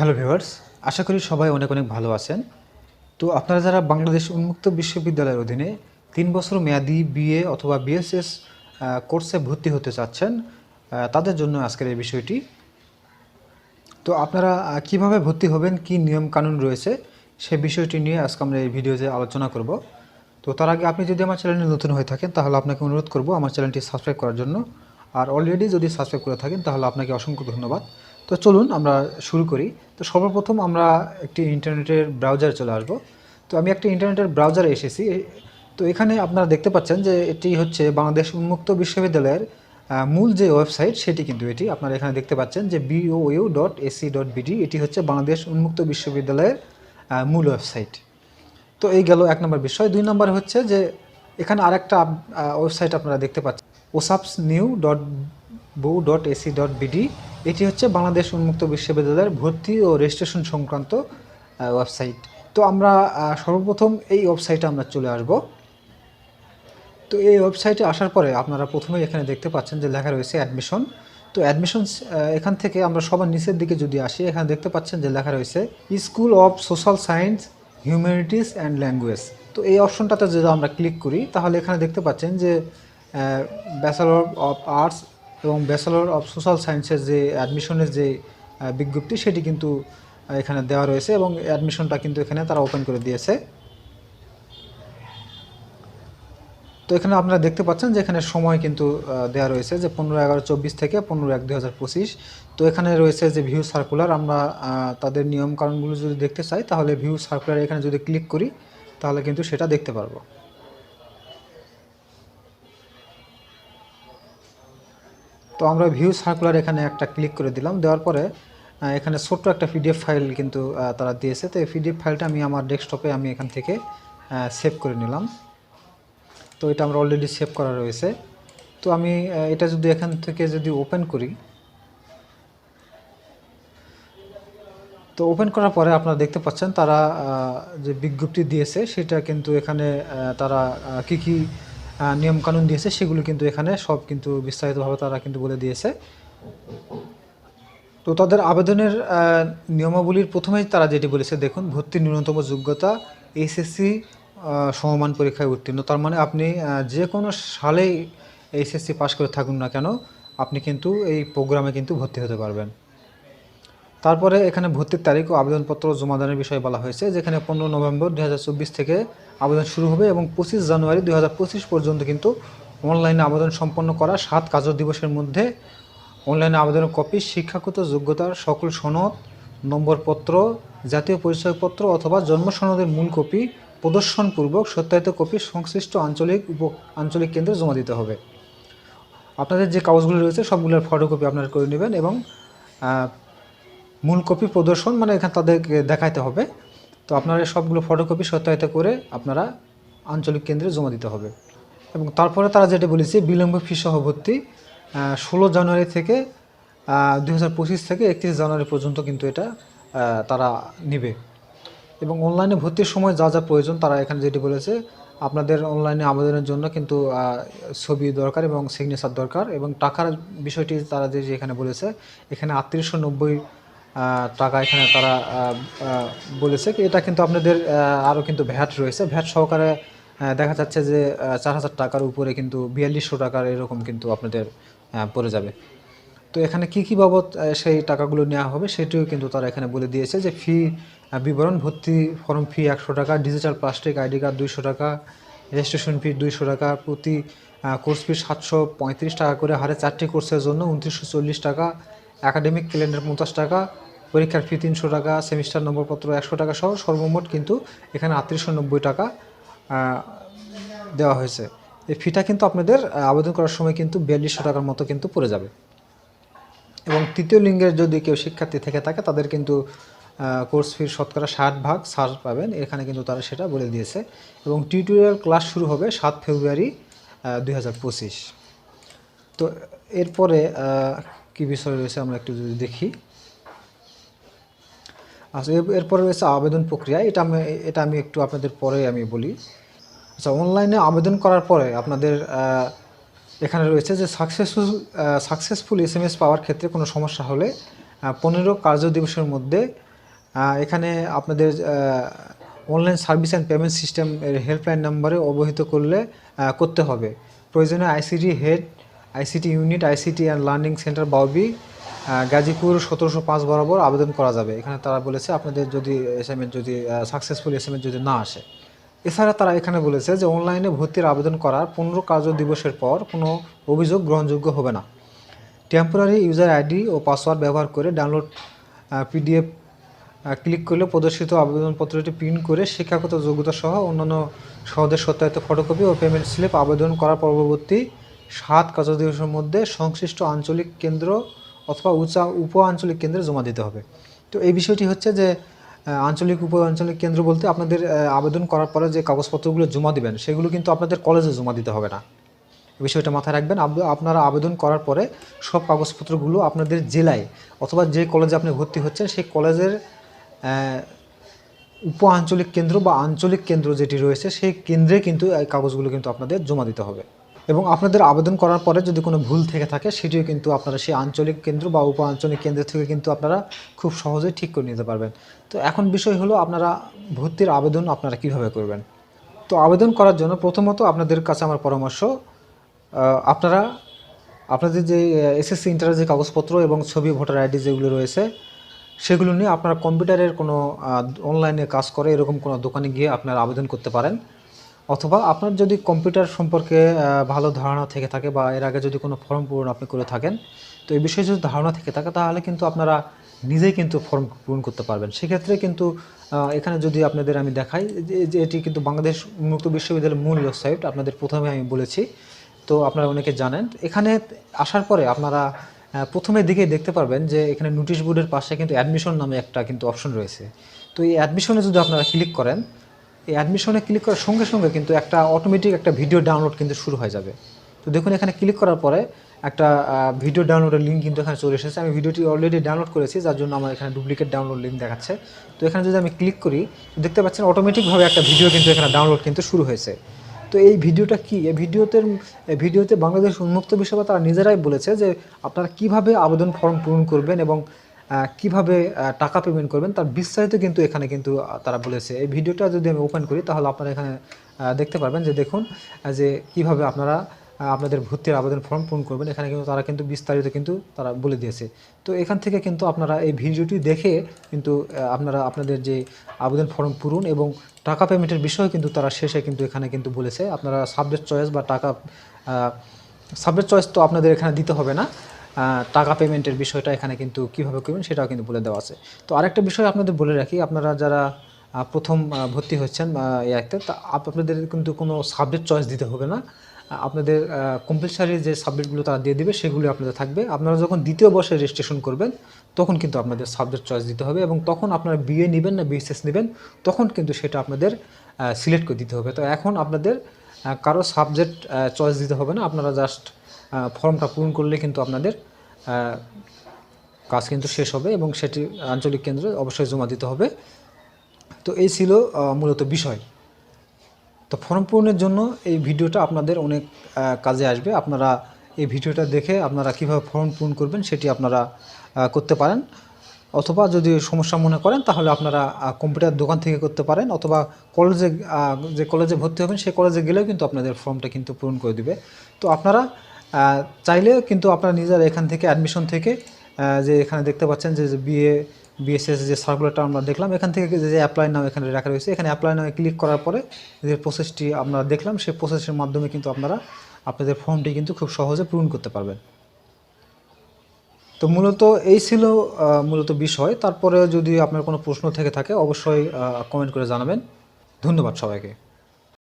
Hello viewers, আশা করি সবাই অনেক অনেক ভালো আছেন। তো আপনারা যারা বাংলাদেশ উন্মুক্ত বিশ্ববিদ্যালয়ের অধীনে তিন বছর মেয়াদি বিএ অথবা বিএসএস কোর্সে ভর্তি হতে চাচ্ছেন তাদের জন্য আজকের এই বিষয়টি। তো আপনারা কীভাবে ভর্তি হবেন, কি নিয়ম কানুন রয়েছে, সে বিষয়টি নিয়ে আজকে আমরা এই ভিডিওতে আলোচনা করব। তো তার আগে আপনি যদি আমার চ্যানেলে নতুন হয়ে থাকেন, তাহলে আপনাকে অনুরোধ করব আমার চ্যানেলটি সাবস্ক্রাইব করার জন্য। আর অলরেডি যদি সাবস্ক্রাইব করে থাকেন, তাহলে আপনাকে অসংখ্য ধন্যবাদ। তো চলুন আমরা শুরু করি। তো সর্বপ্রথম আমরা একটি ইন্টারনেটের ব্রাউজারে চলে আসব। তো আমি একটা ইন্টারনেটের ব্রাউজারে এসেছি। তো এখানে আপনারা দেখতে পাচ্ছেন যে এটি হচ্ছে বাংলাদেশ উন্মুক্ত বিশ্ববিদ্যালয়ের মূল যে ওয়েবসাইট সেটি কিন্তু এটি। আপনারা এখানে দেখতে পাচ্ছেন যে BOU dot AC dot BD এটি হচ্ছে বাংলাদেশ উন্মুক্ত বিশ্ববিদ্যালয়ের মূল ওয়েবসাইট। তো এই গেল এক নম্বর বিষয়। দুই নম্বর হচ্ছে যে এখানে আরেকটা ওয়েবসাইট আপনারা দেখতে পাচ্ছেন osaps new dot BOU dot AC dot BD. এটি হচ্ছে বাংলাদেশ উন্মুক্ত বিশ্ববিদ্যালয়ের ভর্তি ও রেজিস্ট্রেশন সংক্রান্ত ওয়েবসাইট তো আমরা সর্বপ্রথম এই ওয়েবসাইটে আমরা চলে আসব। তো এই ওয়েবসাইটে আসার পরে আপনারা প্রথমে এখানে দেখতে পাচ্ছেন যে লেখা রয়েছে অ্যাডমিশন তো অ্যাডমিশন এখান থেকে আমরা সবার নিচের দিকে যদি আসি, এখানে দেখতে পাচ্ছেন যে লেখা রয়েছে school of social science humanities and language তো এই অপশনটাতে যদি আমরা ক্লিক করি, তাহলে এখানে দেখতে পাচ্ছেন যে ব্যাচেলর অফ আর্টস এবং ব্যাচেলর অফ সোশ্যাল সায়েন্সের যে অ্যাডমিশনের যে বিজ্ঞপ্তি সেটি কিন্তু এখানে দেওয়া রয়েছে এবং অ্যাডমিশনটা কিন্তু এখানে তারা ওপেন করে দিয়েছে। তো এখানে আপনারা দেখতে পাচ্ছেন যে এখানে সময় কিন্তু দেওয়া রয়েছে যে পনেরো এগারো চব্বিশ থেকে পনেরো এক দুই তো এখানে রয়েছে যে ভিউ সার্কুলার আমরা তাদের নিয়ম কানুনগুলো যদি দেখতে চাই, তাহলে ভিউ সার্কুলার এখানে যদি ক্লিক করি, তাহলে কিন্তু সেটা দেখতে পারব। তো আমরা ভিউ সার্কুলার এখানে একটা ক্লিক করে দিলাম। দেওয়ার পরে এখানে ছোট্ট একটা পিডিএফ ফাইল কিন্তু তারা দিয়েছে। তো এই পিডিএফ ফাইলটা আমি আমার ডেস্কটপে আমি এখান থেকে সেভ করে নিলাম। তো এটা আমরা অলরেডি সেভ করা রয়েছে। তো আমি এটা যদি এখান থেকে যদি ওপেন করি, তো ওপেন করার পরে আপনারা দেখতে পাচ্ছেন তারা যে বিজ্ঞপ্তি দিয়েছে, সেটা কিন্তু এখানে তারা কি কি নিয়মকানুন দিয়েছে, সেগুলো কিন্তু এখানে সব কিন্তু বিস্তারিতভাবে তারা কিন্তু বলে দিয়েছে। তো তাদের আবেদনের নিয়মাবলীর প্রথমেই তারা যেটি বলেছে, দেখুন ভর্তির ন্যূনতম যোগ্যতা এইচএসসি সমমান পরীক্ষায় উত্তীর্ণ। তার মানে আপনি যে কোনো সালেই এইচএসসি পাশ করে থাকুন না কেন, আপনি কিন্তু এই প্রোগ্রামে কিন্তু ভর্তি হতে পারবেন। তারপরে এখানে ভর্তির তারিখ ও আবেদনপত্র জমাদানের বিষয়ে বলা হয়েছে, যেখানে পনেরো নভেম্বর দু হাজার চব্বিশ থেকে আবেদন শুরু হবে এবং পঁচিশ জানুয়ারি দু হাজার পঁচিশ পর্যন্ত কিন্তু অনলাইনে আবেদন সম্পন্ন করা সাত কার্য দিবসের মধ্যে অনলাইনে আবেদনের কপি, শিক্ষাগত যোগ্যতার সকল সনদ, নম্বরপত্র, জাতীয় পরিচয়পত্র অথবা জন্ম সনদের মূল কপি, প্রদর্শনপূর্বক সত্যায়িত কপি, সংশ্লিষ্ট আঞ্চলিক উপ, আঞ্চলিক কেন্দ্রে জমা দিতে হবে। আপনাদের যে কাগজগুলো রয়েছে, সবগুলোর ফটোকপি আপনারা করে নেবেন এবং মূল কপি প্রদর্শন মানে এখানে তাদেরকে দেখাইতে হবে। তো আপনারা সবগুলো ফটোকপি সত্যায়িত করে আপনারা আঞ্চলিক কেন্দ্রে জমা দিতে হবে। এবং তারপরে তারা যেটা বলেছে, বিলম্ব ফি সহ ভর্তি ষোলো জানুয়ারি থেকে দু হাজার পঁচিশ থেকে একত্রিশ জানুয়ারি পর্যন্ত কিন্তু এটা তারা নেবে। এবং অনলাইনে ভর্তির সময় যা যা প্রয়োজন, তারা এখানে যেটি বলেছে, আপনাদের অনলাইনে আবেদনের জন্য কিন্তু ছবি দরকার এবং সিগনেচার দরকার এবং টাকার বিষয়টি তারা যে এখানে বলেছে, এখানে আটত্রিশশো নব্বই টাকা এখানে তারা বলেছে এটা কিন্তু আপনাদের আরও কিন্তু ভ্যাট রয়েছে। ভ্যাট সহকারে দেখা যাচ্ছে যে চার হাজার টাকার উপরে কিন্তু বিয়াল্লিশশো টাকার এরকম কিন্তু আপনাদের পড়ে যাবে। তো এখানে কি কি বাবদ সেই টাকাগুলো নেওয়া হবে সেটিও কিন্তু তারা এখানে বলে দিয়েছে যে ফি বিবরণ, ভর্তি ফর্ম ফি একশো টাকা, ডিজিটাল প্লাস্টিক আইডি কার্ড দুইশো টাকা, রেজিস্ট্রেশন ফি দুইশো টাকা, প্রতি কোর্স ফি সাতশো পঁয়ত্রিশ টাকা করে, হারে চারটি কোর্সের জন্য উনত্রিশশো চল্লিশ টাকা একাডেমিক ক্যালেন্ডার পঞ্চাশ টাকা, পরীক্ষার ফি তিনশো টাকা, সেমিস্টার নম্বরপত্র একশো টাকা সহ সর্বমোট কিন্তু এখানে আটত্রিশশো নব্বই টাকা দেওয়া হয়েছে। এই ফিটা কিন্তু আপনাদের আবেদন করার সময় কিন্তু বিয়াল্লিশশো টাকার মতো কিন্তু পড়ে যাবে। এবং তৃতীয় লিঙ্গের যদি কেউ শিক্ষার্থী থেকে থাকে, তাদের কিন্তু কোর্স ফির শতকরা ষাট ভাগ ছাড় পাবেন। এখানে কিন্তু তারা সেটা বলে দিয়েছে। এবং টিউটোরিয়াল ক্লাস শুরু হবে সাত ফেব্রুয়ারি দু হাজার পঁচিশ। তো এরপরে কি বিষয় রয়েছে আমরা একটু যদি দেখি? আচ্ছা এর- এরপরে রয়েছে আবেদন প্রক্রিয়া। এটা আমি এটা আমি একটু আপনাদের পরে আমি বলি। আচ্ছা অনলাইনে আবেদন করার পরে আপনাদের এখানে রয়েছে যে successful successful S M S পাওয়ার ক্ষেত্রে কোনো সমস্যা হলে পনেরো কার্য দিবসের মধ্যে এখানে আপনাদের online service and payment system এর হেল্পলাইন নাম্বারে অবহিত করলে করতে হবে। প্রয়োজনে ICT head ICT unit, ICT and learning centre বাউবি Gazipur সতেরোশো পাঁচ বরাবর আবেদন করা যাবে। এখানে তারা বলেছে আপনাদের যদি এস এম যদি সাকসেসফুল এস এম যদি না আসে। এছাড়া তারা এখানে বলেছে যে অনলাইনে ভর্তির আবেদন করার পনেরো কার্য দিবসের পর কোনো অভিযোগ গ্রহণযোগ্য হবে না। টেম্পোরারি ইউজার আইডি ও পাসওয়ার্ড ব্যবহার করে ডাউনলোড পিডিএফ ক্লিক করলে প্রদর্শিত আবেদনপত্রটি প্রিন্ট করে শিক্ষাগত যোগ্যতা সহ অন্যান্য সহদের সত্যায়িত ফটোকপি ও পেমেন্ট স্লিপ আবেদন করার পরবর্তী সাত কার্য দিবসের মধ্যে সংশ্লিষ্ট আঞ্চলিক কেন্দ্র অথবা উচা উপ আঞ্চলিক কেন্দ্রে জমা দিতে হবে। তো এই বিষয়টি হচ্ছে যে আঞ্চলিক উপ আঞ্চলিক কেন্দ্র বলতে আপনাদের আবেদন করার পরে যে কাগজপত্রগুলো জমা দিবেন, সেগুলো কিন্তু আপনাদের কলেজে জমা দিতে হবে না। বিষয়টা মাথায় রাখবেন। আপনারা আবেদন করার পরে সব কাগজপত্রগুলো আপনাদের জেলায় অথবা যে কলেজে আপনি ভর্তি হচ্ছেন, সেই কলেজের উপ আঞ্চলিক কেন্দ্র বা আঞ্চলিক কেন্দ্র যেটি রয়েছে, সেই কেন্দ্রে কিন্তু এই কাগজগুলো কিন্তু আপনাদের জমা দিতে হবে। এবং আপনাদের আবেদন করার পরে যদি কোনো ভুল থেকে থাকে, সেটিও কিন্তু আপনারা সেই আঞ্চলিক কেন্দ্র বা উপ আঞ্চলিক কেন্দ্র থেকে কিন্তু আপনারা খুব সহজেই ঠিক করে নিতে পারবেন। তো এখন বিষয় হলো আপনারা ভর্তির আবেদন আপনারা কীভাবে করবেন? তো আবেদন করার জন্য প্রথমত আপনাদের কাছে আমার পরামর্শ আপনারা আপনাদের যে এসএসসি ইন্টারের যে কাগজপত্র এবং ছবি, ভোটার আইডি যেগুলো রয়েছে, সেগুলো নিয়ে আপনারা কম্পিউটারের কোনো অনলাইনে কাজ করে এরকম কোনো দোকানে গিয়ে আপনারা আবেদন করতে পারেন। অথবা আপনার যদি কম্পিউটার সম্পর্কে ভালো ধারণা থেকে থাকে বা এর আগে যদি কোনো ফর্ম পূরণ আপনি করে থাকেন, তো এই বিষয়ে যদি ধারণা থেকে থাকে, তাহলে কিন্তু আপনারা নিজেই কিন্তু ফর্ম পূরণ করতে পারবেন। সেক্ষেত্রে কিন্তু এখানে যদি আপনাদের আমি দেখাই, যে- এটি কিন্তু বাংলাদেশ উন্মুক্ত বিশ্ববিদ্যালয়ের মূল ওয়েবসাইট, আপনাদের প্রথমে আমি বলেছি, তো আপনারা অনেকে জানেন। এখানে আসার পরে আপনারা প্রথমের দিকেই দেখতে পারবেন যে এখানে নোটিশ বোর্ডের পাশে কিন্তু অ্যাডমিশন নামে একটা কিন্তু অপশন রয়েছে। তো এই অ্যাডমিশনে যদি আপনারা ক্লিক করেন এই অ্যাডমিশনে ক্লিক করার সঙ্গে সঙ্গে কিন্তু একটা অটোমেটিক একটা ভিডিও ডাউনলোড কিন্তু শুরু হয়ে যাবে। তো দেখুন, এখানে ক্লিক করার পরে একটা ভিডিও ডাউনলোডের লিঙ্ক কিন্তু এখানে চলে এসেছে। আমি ভিডিওটি অলরেডি ডাউনলোড করেছি, যার জন্য আমার এখানে ডুপ্লিকেট ডাউনলোড লিঙ্ক দেখাচ্ছে। তো এখানে যদি আমি ক্লিক করি দেখতে পাচ্ছেন অটোমেটিকভাবে একটা ভিডিও কিন্তু এখানে ডাউনলোড কিন্তু শুরু হয়েছে। তো এই ভিডিওটা কি? এই ভিডিওতে ভিডিওতে বাংলাদেশ উন্মুক্ত বিষয় তারা নিজেরাই বলেছে যে আপনারা কীভাবে আবেদন ফর্ম পূরণ করবেন এবং কীভাবে টাকা পেমেন্ট করবেন তার বিস্তারিত কিন্তু এখানে কিন্তু তারা বলেছে। এই ভিডিওটা যদি আমি ওপেন করি, তাহলে আপনারা এখানে দেখতে পারবেন যে দেখুন যে কীভাবে আপনারা আপনাদের ভর্তির আবেদন ফর্ম পূরণ করবেন। এখানে কিন্তু তারা কিন্তু বিস্তারিত কিন্তু তারা বলে দিয়েছে। তো এখান থেকে কিন্তু আপনারা এই ভিডিওটি দেখে কিন্তু আপনারা আপনাদের যে আবেদন ফর্ম পূরণ এবং টাকা পেমেন্টের বিষয় কিন্তু তারা শেষে কিন্তু এখানে কিন্তু বলেছে। আপনারা সাবজেক্ট চয়েস বা টাকা সাবজেক্ট চয়েস তো আপনাদের এখানে দিতে হবে না। টাকা পেমেন্টের বিষয়টা এখানে কিন্তু কীভাবে করবেন সেটাও কিন্তু বলে দেওয়া আছে। তো আরেকটা বিষয় আপনাদের বলে রাখি, আপনারা যারা প্রথম ভর্তি হচ্ছেন ইয়াতে তা আপনাদের কিন্তু কোনো সাবজেক্ট চয়েস দিতে হবে না। আপনাদের কম্পালসারি যে সাবজেক্টগুলো তারা দিয়ে দেবে, সেগুলো আপনাদের থাকবে। আপনারা যখন দ্বিতীয় বর্ষে রেজিস্ট্রেশন করবেন, তখন কিন্তু আপনাদের সাবজেক্ট চয়েস দিতে হবে এবং তখন আপনারা বিএ নেবেন না বিএসএস নেবেন, তখন কিন্তু সেটা আপনাদের সিলেক্ট করে দিতে হবে। তো এখন আপনাদের কারও সাবজেক্ট চয়েস দিতে হবে না। আপনারা জাস্ট ফর্মটা পূরণ করলে কিন্তু আপনাদের কাজ কিন্তু শেষ হবে এবং সেটি আঞ্চলিক কেন্দ্রে অবশ্যই জমা দিতে হবে। তো এই ছিল মূলত বিষয়। তো ফর্ম পূরণের জন্য এই ভিডিওটা আপনাদের অনেক কাজে আসবে। আপনারা এই ভিডিওটা দেখে আপনারা কীভাবে ফর্ম পূরণ করবেন সেটি আপনারা করতে পারেন। অথবা যদি সমস্যা মনে করেন, তাহলে আপনারা কম্পিউটার দোকান থেকে করতে পারেন, অথবা কলেজে যে কলেজে ভর্তি হবেন, সেই কলেজে গেলেও কিন্তু আপনাদের ফর্মটা কিন্তু পূরণ করে দিবে। তো আপনারা আহ, চাইলেও কিন্তু আপনারা নিজের এখান থেকে অ্যাডমিশন থেকে যে এখানে দেখতে পাচ্ছেন যে বিএ বিএসএস যে সার্কুলারটা আমরা দেখলাম এখান থেকে যে অ্যাপ্লাই নাম এখানে রাখা রয়েছে এখানে অ্যাপ্লাই নামে ক্লিক করার পরে যে প্রসেসটি আমরা দেখলাম সেই প্রসেসের মাধ্যমে কিন্তু আপনারা আপনাদের ফর্মটি কিন্তু খুব সহজে পূরণ করতে পারবেন। তো মূলত এই ছিল মূলত বিষয়। তারপরে যদি আপনার কোনো প্রশ্ন থেকে থাকে অবশ্যই কমেন্ট করে জানাবেন। ধন্যবাদ সবাইকে।